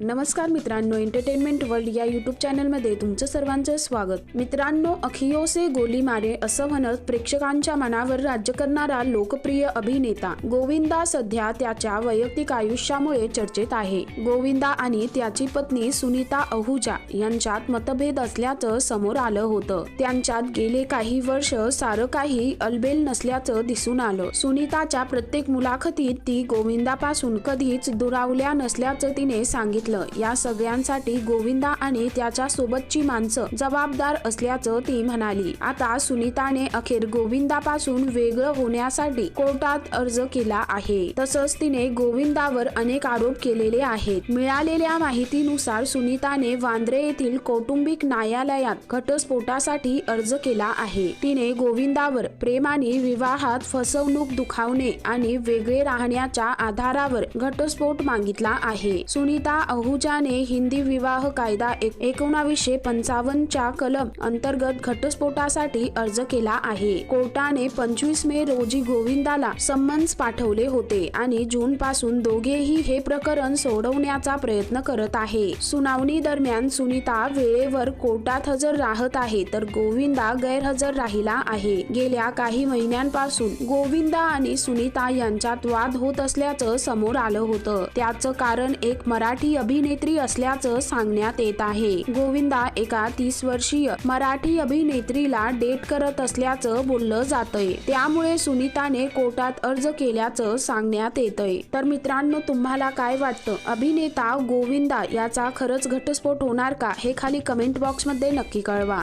नमस्कार मित्रांनो entertainment world या यूट्यूब चॅनलमध्ये तुमचं सर्वांचं स्वागत. मित्रांनो अखियोसे गोली मारे असं म्हणत प्रेक्षकांच्या मनावर राज्य करणारा लोकप्रिय अभिनेता गोविंदा सध्या त्याच्या वैयक्तिक आयुष्यामुळे चर्चेत आहे. गोविंदा आणि त्याची पत्नी सुनीता अहुजा यांच्यात मतभेद असल्याचं समोर आलं होतं. त्यांच्यात गेले काही वर्ष सारं काही अलबेल नसल्याचं दिसून आलं. सुनीताच्या प्रत्येक मुलाखतीत ती गोविंदापासून कधीच दुरावल्या नसल्याचं तिने सांगितलं या सगळ्यांसाठी गोविंदा आणि त्याच्या सोबतची माणसं जबाबदार असल्याचं ती म्हणाली. आता सुनीताने अखेर गोविंदापासून वेगळं होण्यासाठी कोर्टात अर्ज केला आहे. तसंच तिने गोविंदावर अनेक आरोप केलेले आहेत. मिळालेल्या माहितीनुसार सुनीताने वांद्रे येथील कौटुंबिक न्यायालयात घटस्फोटासाठी अर्ज केला आहे. तिने गोविंदावर प्रेमाने विवाहात फसवणूक दुखावणे आणि वेगळे राहण्याच्या आधारावर घटस्फोट मागितला आहे. सुनीता आहुजाने हिंदी विवाह कायदा एक- एकोणावीसशे पंचावन्नच्या कलम अंतर्गत घटस्फोटासाठी अर्ज केला आहे. कोर्टाने पंचवीस मे रोजी गोविंदाला समन्स पाठवले होते आणि जून पासून दोघेही हे प्रकरण सोडवण्याचा प्रयत्न करत आहे. सुनावणी दरम्यान सुनीता वेळेवर कोर्टात हजर राहत आहे तर गोविंदा गैरहजर राहिला आहे. गेल्या काही महिन्यांपासून गोविंदा आणि सुनीता यांच्यात वाद होत असल्याचं समोर आलं होतं. त्याचं कारण एक मराठी अभिनेत्री असल्याचं सांगण्यात येत आहे. गोविंदा एका तीस वर्षीय मराठी अभिनेत्रीला डेट करत असल्याचं बोललं जातंय. त्यामुळे सुनीताने कोर्टात अर्ज केल्याचं सांगण्यात येतंय. तर मित्रांनो तुम्हाला काय वाटतं? अभिनेता गोविंदा याचा खरंच घटस्फोट होणार का? हे खाली कमेंट बॉक्समध्ये नक्की कळवा.